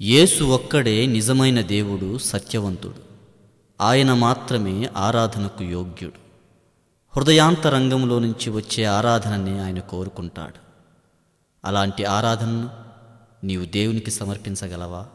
యేసు ఒక్కడే నిజమైన దేవుడు సత్యవంతుడు. ఆయన మాత్రమే ఆరాధనకు యోగ్యుడు. హృదయాంతరంగంలో నుంచి వచ్చే ఆరాధనని ఆయన కోరుకుంటాడు. అలాంటి ఆరాధనను నీవు దేవునికి సమర్పించగలవా?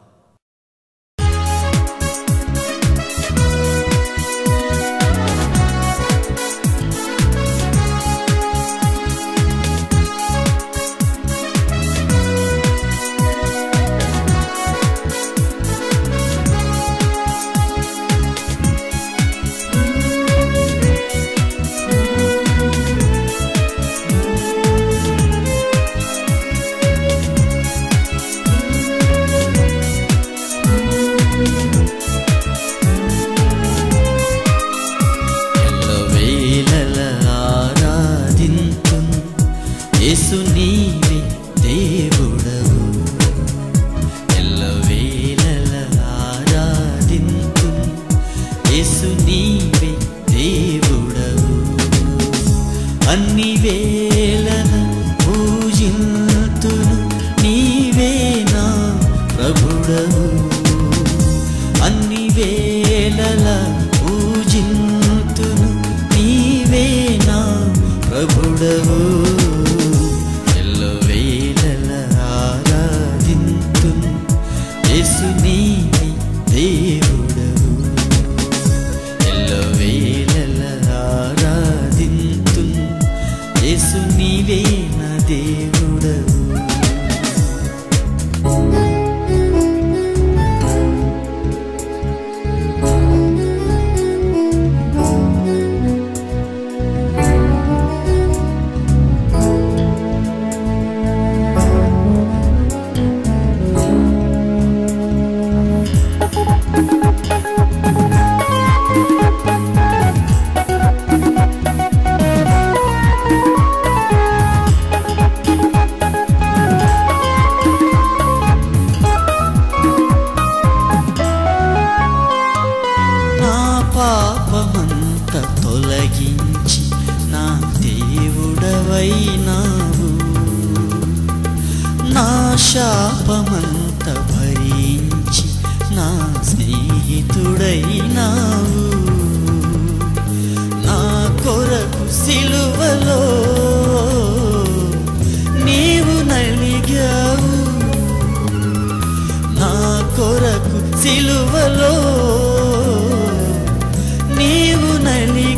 అన్ని వేళల పూజింతును నీవే ప్రభుడవు. అన్ని వేళల పూజింతును నీవేనా ప్రభుడవు. ఎల్లవేళల ఆరాధింతును యేసు యేసు నీవే నా దేవుడా. పాపమంత తొలగించి నా దేవుడవైనావు. నా శాపమంత భరించి నా స్నేహితుడైనావు. నా కొరకు సిలువలో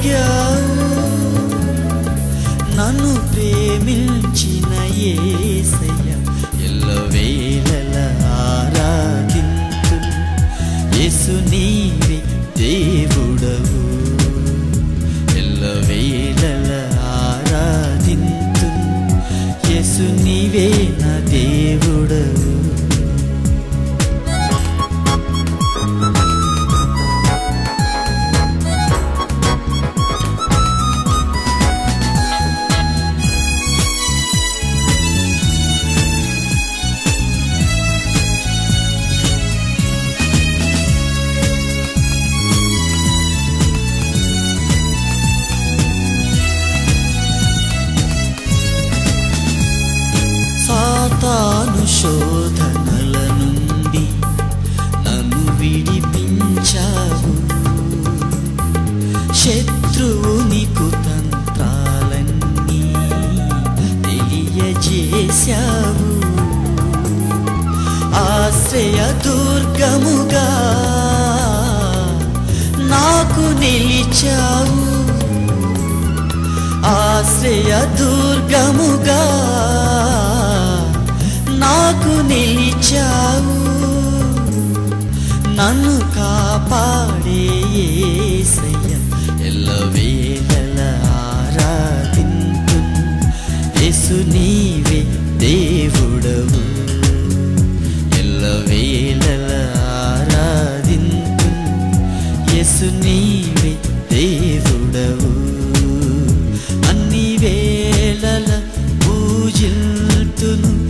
నలిగావు నన్ను ప్రేమించిన ఏసయ్య ఎల్లవేళల ఆరాధింతు యేసు నీవే దేవుడవు. ఎల్లవేళల ఆరాధించు యేసు నీవే నా దేవుడవు. శత్రువుని కుతంత్రాలన్నీ తెలియజేశావు. ఆశ్రయ దుర్గముగా నాకు నిలిచావు. ఆశ్రయ దుర్గముగా నాకు నిలిచావు. నన్ను కాపా stood